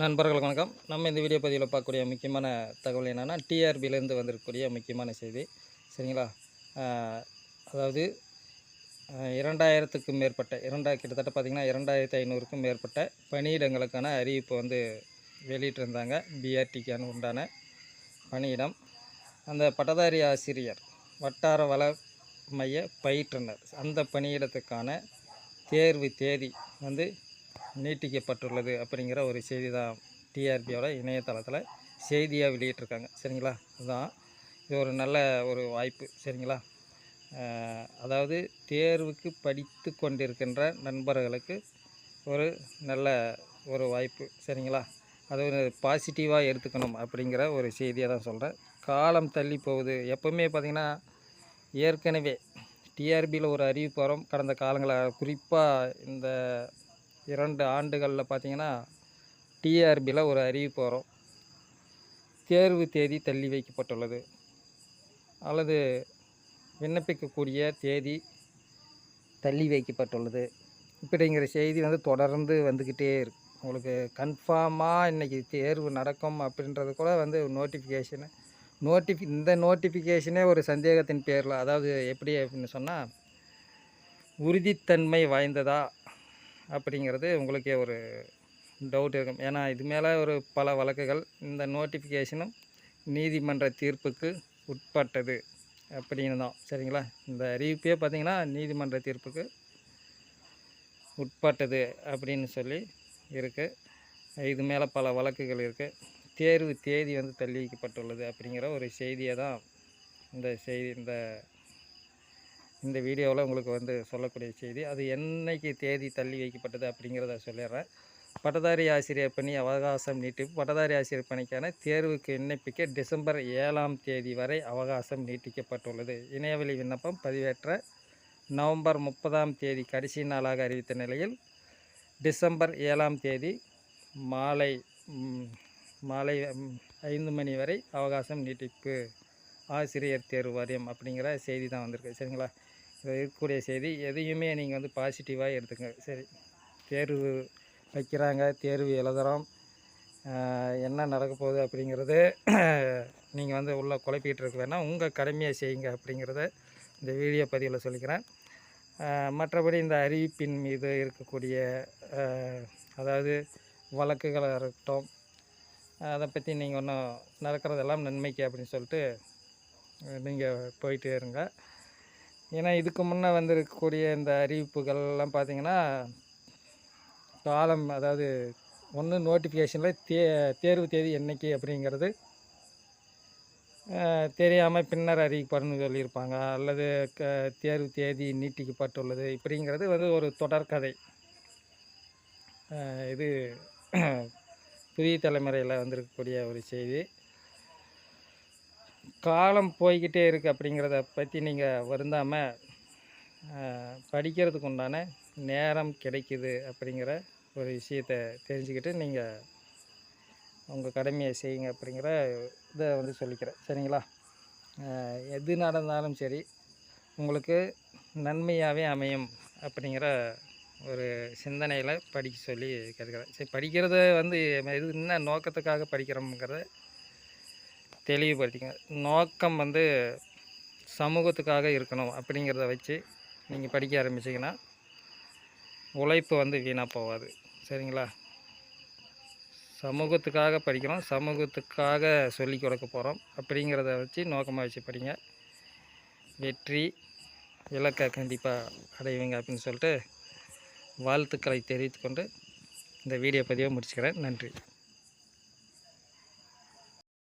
நண்பர்கள் வணக்கம். நம்ம இந்த வீடியோ பதிவில் பார்க்கக்கூடிய முக்கியமான தகவல் என்னென்னா டிஆர்பியிலேருந்து வந்திருக்கக்கூடிய முக்கியமான செய்தி. சரிங்களா? அதாவது இரண்டாயிரத்துக்கும் மேற்பட்ட இரண்டா கிட்டத்தட்ட பார்த்திங்கன்னா இரண்டாயிரத்து ஐநூறுக்கும் மேற்பட்ட பணியிடங்களுக்கான அறிவிப்பு வந்து வெளியிட்டிருந்தாங்க. பிஆர்டிக்கான உண்டான பணியிடம். அந்த பட்டதாரி ஆசிரியர் வட்டார வள மைய பயிற்றுனர் அந்த பணியிடத்துக்கான தேர்வு தேதி வந்து நீட்டிக்கப்பட்டுள்ளது அப்படிங்கிற ஒரு செய்தி தான் டிஆர்பியோட இணையதளத்தில் செய்தியாக வெளியிட்டிருக்காங்க. சரிங்களா? அதுதான் இது ஒரு நல்ல ஒரு வாய்ப்பு. சரிங்களா? அதாவது தேர்வுக்கு படித்து கொண்டிருக்கின்ற நண்பர்களுக்கு ஒரு நல்ல ஒரு வாய்ப்பு. சரிங்களா? அது ஒரு பாசிட்டிவாக எடுத்துக்கணும் அப்படிங்கிற ஒரு செய்தியை தான் சொல்கிறேன் காலம் தள்ளி போகுது. எப்போவுமே பார்த்திங்கன்னா ஏற்கனவே டிஆர்பியில் ஒரு அறிவிப்பு வரும். கடந்த காலங்களாக குறிப்பாக இந்த இரண்டு ஆண்டுகளில் பார்த்திங்கன்னா டிஆர்பியில் ஒரு அறிவிப்பு வரும் தேர்வு தேதி தள்ளி வைக்கப்பட்டுள்ளது. அல்லது விண்ணப்பிக்கக்கூடிய தேதி தள்ளி வைக்கப்பட்டுள்ளது. இப்படிங்கிற செய்தி வந்து தொடர்ந்து வந்துக்கிட்டே இருக்கு. உங்களுக்கு கன்ஃபார்மாக இன்றைக்கி தேர்வு நடக்கும் அப்படின்றது கூட வந்து நோட்டிஃபிகேஷனு நோட்டிஃபி இந்த நோட்டிஃபிகேஷனே ஒரு சந்தேகத்தின் பேரில் அதாவது எப்படி அப்படின்னு சொன்னால் உறுதித்தன்மை வாய்ந்ததா அப்படிங்கிறது உங்களுக்கே ஒரு டவுட் இருக்கும். ஏன்னா இது மேலே ஒரு பல வழக்குகள் இந்த நோட்டிஃபிகேஷனும் நீதிமன்ற தீர்ப்புக்கு உட்பட்டது அப்படின்னு தான். சரிங்களா? இந்த அறிவிப்பே பார்த்தீங்கன்னா நீதிமன்ற தீர்ப்புக்கு உட்பட்டது அப்படின்னு சொல்லி இருக்குது இது மேலே பல வழக்குகள் இருக்குது தேர்வு தேதி வந்து தள்ளி வைக்கப்பட்டுள்ளது அப்படிங்கிற ஒரு செய்தியை தான் இந்த செய்தி இந்த இந்த வீடியோவில் உங்களுக்கு வந்து சொல்லக்கூடிய செய்தி அது என்னைக்கு தேதி தள்ளி வைக்கப்பட்டது அப்படிங்கிறத சொல்லிடுறேன். பட்டதாரி ஆசிரியர் பணி அவகாசம் நீட்டிப்பு பட்டதாரி ஆசிரியர் பணிக்கான தேர்வுக்கு விண்ணப்பிக்க டிசம்பர் ஏழாம் தேதி வரை அவகாசம் நீட்டிக்கப்பட்டுள்ளது. இணையவழி விண்ணப்பம் பதிவேற்ற நவம்பர் முப்பதாம் தேதி கடைசி நாளாக அறிவித்த நிலையில் டிசம்பர் ஏழாம் தேதி மாலை மாலை ஐந்து மணி வரை அவகாசம் நீட்டிப்பு. ஆசிரியர் தேர்வு வாரியம் அப்படிங்கிற செய்தி தான் வந்திருக்கு. சரிங்களா? இது இருக்கக்கூடிய செய்தி எதையுமே நீங்கள் வந்து பாசிட்டிவாக எடுத்துங்க சரி. தேர்வு வைக்கிறாங்க. தேர்வு எழுதுகிறோம் என்ன நடக்க போகுது அப்படிங்கிறது நீங்கள் வந்து உள்ளே குழப்பிக்கிட்டு இருக்க வேணாம். உங்கள் கடமையை செய்யுங்க அப்படிங்கிறத இந்த வீடியோ பதிவில் சொல்லிக்கிறேன். மற்றபடி இந்த அறிவிப்பின் மீது இருக்கக்கூடிய அதாவது வழக்குகளாக இருக்கட்டும் அதை பற்றி நீங்கள் ஒன்றும் நடக்கிறதெல்லாம் நன்மைக்கு அப்படின்னு சொல்லிட்டு நீங்கள் போயிட்டே இருங்க. ஏன்னா இதுக்கு முன்னே வந்திருக்கக்கூடிய இந்த அறிவிப்புகள்லாம் பார்த்தீங்கன்னா காலம் அதாவது ஒன்று நோட்டிஃபிகேஷனில் தே தேர்வு தேதி என்னைக்கு அப்படிங்கிறது தெரியாமல் பின்னர் அறிவிப்பார்னு சொல்லியிருப்பாங்க. அல்லது க தேர்வு தேதி நீட்டிக்கப்பட்டுள்ளது இப்படிங்கிறது வந்து ஒரு தொடர்கதை. இது புதிய தலைமுறையில் வந்திருக்கக்கூடிய ஒரு செய்தி. காலம் போய்கிட்டே இருக்குது அப்படிங்கிறத பற்றி நீங்கள் வருந்தாமல் படிக்கிறதுக்கு உண்டான நேரம் கிடைக்குது அப்படிங்கிற ஒரு விஷயத்தை தெரிஞ்சுக்கிட்டு நீங்கள் உங்கள் கடமையை செய்யுங்க அப்படிங்கிற இதை வந்து சொல்லிக்கிறேன். சரிங்களா? எது நடந்தாலும் சரி உங்களுக்கு நன்மையாகவே அமையும் அப்படிங்கிற ஒரு சிந்தனையில் படிக்க சொல்லி கேட்குறேன் சரி படிக்கிறது வந்து இது என்ன நோக்கத்துக்காக படிக்கிறோம்ங்கிறத தெளிவுபடுத்திங்க. நோக்கம் வந்து சமூகத்துக்காக இருக்கணும் அப்படிங்கிறத வச்சு நீங்கள் படிக்க ஆரம்பிச்சிங்கன்னா உழைப்பு வந்து வீணாக போகாது. சரிங்களா? சமூகத்துக்காக படிக்கிறோம் சமூகத்துக்காக சொல்லி கொடுக்க போகிறோம் அப்படிங்கிறத வச்சு நோக்கமாக வச்சு படிங்க. வெற்றி இலக்கை கண்டிப்பாக அடைவீங்க அப்படின்னு சொல்லிட்டு வாழ்த்துக்களை தெரிவித்துக்கொண்டு இந்த வீடியோ பதிவை முடிச்சுக்கிறேன். நன்றி.